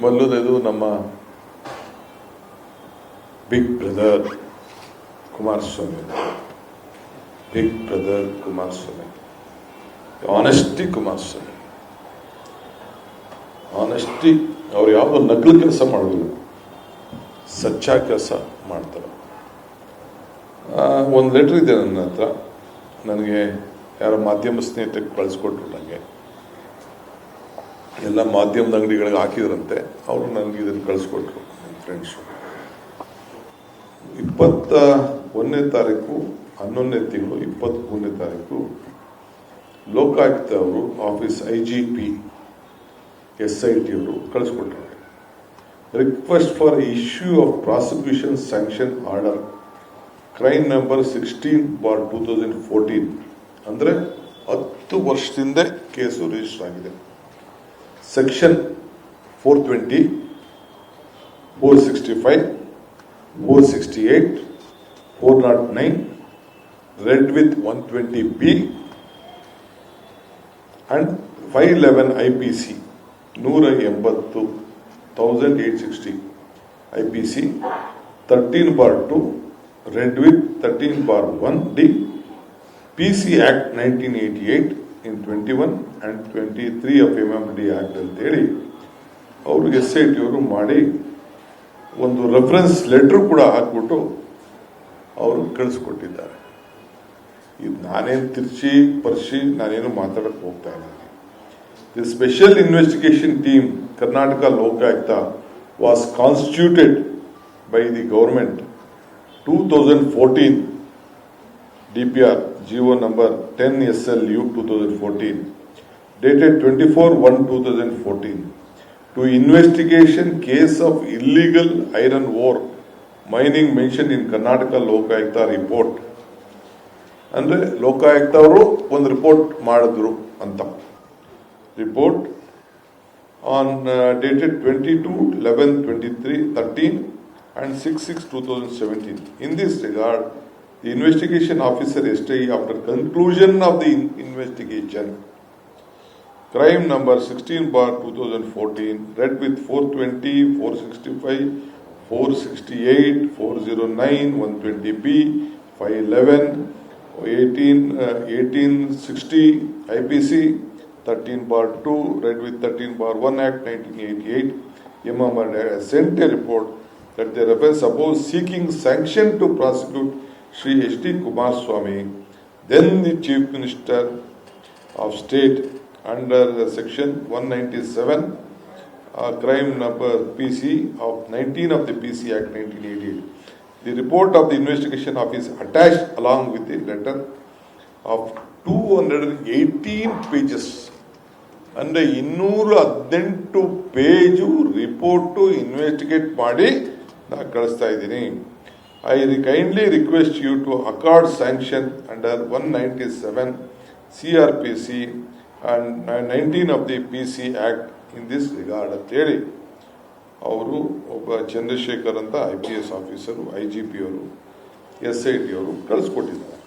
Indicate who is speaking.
Speaker 1: ಮೊದಲನೇದು ನಮ್ಮ big brother Kumaraswamy. Big brother Kumaraswamy. Honesty Kumaraswamy. Honesty ಅವ್ರು ಯಾವುದೋ ನಕಲು ಕೆಲಸ ಮಾಡೋದಿಲ್ಲ. ಸಚ್ಚಾ ಕೆಲಸ ಮಾಡ್ತಾರೆ. ಒಂದು ಲೆಟ್ರ್ ಇದೆ ನನ್ನ ಹತ್ರ. ನನಗೆ ಯಾರೋ ಮಾಧ್ಯಮ ಸ್ನೇಹಿತಕ್ಕೆ ಕಳಿಸ್ಕೊಟ್ರು ನನಗೆ ಎಲ್ಲ ಮಾಧ್ಯಮದ ಅಂಗಡಿಗಳಿಗೆ ಹಾಕಿದ್ರಂತೆ, ಅವರು ನನಗೆ ಇದನ್ನು ಕಳಿಸ್ಕೊಟ್ರು ನನ್ನ ಫ್ರೆಂಡ್ಸು ಇಪ್ಪತ್ತ ಒಂದನೇ ತಾರೀಕು, ಹನ್ನೊಂದನೇ ತಿಂಗಳು ಇಪ್ಪತ್ತ್ ಮೂರನೇ ತಾರೀಕು, ಲೋಕಾಯುಕ್ತ ಅವರು, office I G P S I T ಅವರು ಕಳಿಸ್ಕೊಟ್ರು. Request for issue of prosecution sanction order crime number sixteen bar two thousand fourteen ಅಂದರೆ ಹತ್ತು ವರ್ಷದಿಂದ ಕೇಸು ರಿಜಿಸ್ಟರ್ ಆಗಿದೆ. Section four twenty four sixty five four sixty eight four not nine read with one twenty B and five eleven I P C ನೂರ ಎಂಬತ್ತು thousand eight sixty I P C thirteen bar two read with thirteen bar one D P C act nineteen eighty eight in twenty one and twenty three of M M D act ಅಂತೇಳಿ ಅವರು S I T ಅವರು ಮಾಡಿ ಒಂದು reference letter ಕೂಡ ಹಾಕ್ಬಿಟ್ಟು ಅವರು ಕಳಿಸ್ಕೊಟ್ಟಿದ್ದಾರೆ. ಇದು ನಾನೇನು ತಿರ್ಚಿ ಪರ್ಶಿ ನಾನೇನು ಮಾತಾಡಕ್ಕೆ ಹೋಗ್ತಾ ಇಲ್ಲ. The special investigation team Karnataka Lokayukta was constituted by the government two thousand fourteen DPR GO number ten S L U two thousand fourteen dated twenty four one two thousand fourteen to investigation case of illegal iron ore mining mention in Karnataka Lokayukta report ಅಂದ್ರೆ ಲೋಕಾಯುಕ್ತ ಅವರು ಒಂದು report ಮಾಡಿದ್ರು ಅಂತ. Report on dated twenty two eleven twenty three thirteen and six six two thousand seventeen in this regard the investigation officer STI after conclusion of the investigation, crime number 16 bar 2014, read with 420, 465, 468, 409, 120B, 511, 18, uh, 1860 IPC, 13 bar 2, read with 13 bar 1 Act 1988, MMR sent a report that the offence supposed seeking sanction to prosecute Sri of state under then the Chief Minister of State under the section 197, of number PC of 19 of the PC Act 1988. The investigation the attach along with the with of two of 218 pages. ಅಂದ್ರೆ ಇನ್ನೂರ ಹದಿನೆಂಟು page report investigate ಮಾಡಿ ನಾನು ಕಳಿಸ್ತಾ ಇದ್ದೀನಿ sanction under one ninety seven C R P C and nineteen of the P C act in this regard ಅಂತೇಳಿ. ಅವರು ಒಬ್ಬ ಚಂದ್ರಶೇಖರ್ ಅಂತ I P S officer I G P ಅವರು ಎಸ್ ಐ ಟಿ ಅವರು ಕಳಿಸ್ಕೊಟ್ಟಿದ್ದಾರೆ.